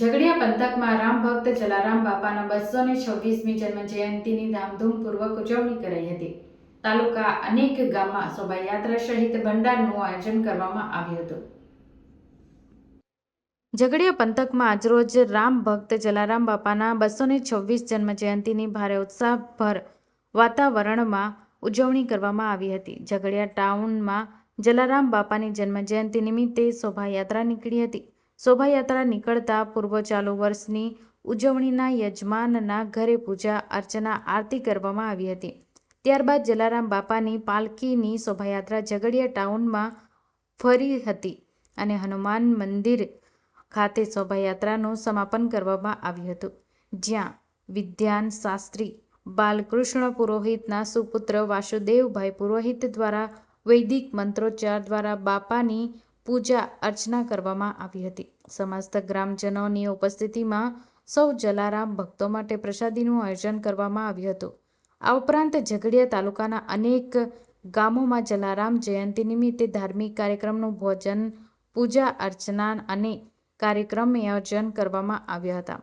ઝઘડિયા પંથકમાં રામ ભક્ત જલારામ બાપાના બસો ને છવ્વીસમી જન્મ જયંતિની ધામધૂમપૂર્વક ઉજવણી કરાઈ હતી. તાલુકા અનેક ગામમાં શોભાયાત્રા સહિત ભંડારનું આયોજન કરવામાં આવ્યું હતું. ઝઘડિયા પંથકમાં આજરોજ રામ ભક્ત જલારામ બાપાના બસો ને છવ્વીસ જન્મ જયંતિની ભારે ઉત્સાહભર વાતાવરણમાં ઉજવણી કરવામાં આવી હતી. ઝઘડિયા ટાઉનમાં જલારામ બાપાની જન્મ જયંતિ નિમિત્તે શોભાયાત્રા નીકળી હતી. શોભાયાત્રા નીકળતા પૂર્વ ચાલુ વર્ષની ઉજવણીના યજમાનના ઘરે પૂજા અર્ચના આરતી કરવામાં આવી હતી. ત્યારબાદ જલારામ બાપાની પાલખીની શોભાયાત્રા ઝઘડિયા ટાઉનમાં ફરી હતી અને હનુમાન મંદિર ખાતે શોભાયાત્રાનું સમાપન કરવામાં આવ્યું હતું. જ્યાં વિદ્યાન શાસ્ત્રી બાલકૃષ્ણ પુરોહિતના સુપુત્ર વાસુદેવભાઈ પુરોહિત દ્વારા વૈદિક મંત્રોચ્ચાર દ્વારા બાપાની પૂજા અર્ચના કરવામાં આવી હતી. સમસ્ત ગ્રામજનોની ઉપસ્થિતિમાં સૌ જલારામ ભક્તો માટે પ્રસાદીનું આયોજન કરવામાં આવ્યું હતું. આ ઉપરાંત ઝઘડિયા તાલુકાના અનેક ગામોમાં જલારામ જયંતિ નિમિત્તે ધાર્મિક કાર્યક્રમનું ભોજન, પૂજા અર્ચના અને કાર્યક્રમ આયોજન કરવામાં આવ્યા હતા.